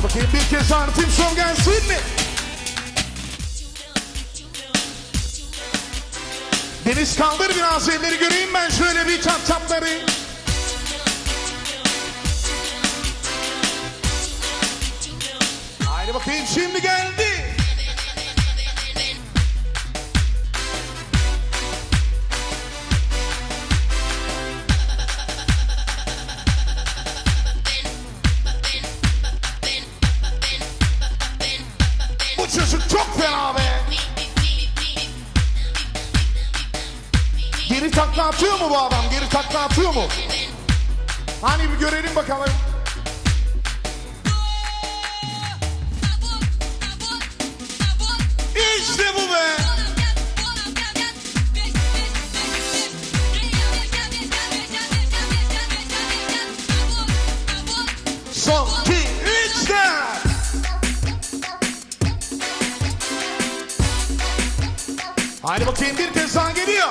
Haydi bakayım bir kez Tim Show gelsin mi? Deniz kaldır biraz elleri göreyim ben şöyle bir çat çapları. Haydi bakayım şimdi geldi. Çocuk çok fena be. Geri takla atıyor mu bu adam? Geri takla atıyor mu? Hani bir görelim bakalım. İşte bu be. Son, iki, Haydi bakayım bir kez daha geliyor.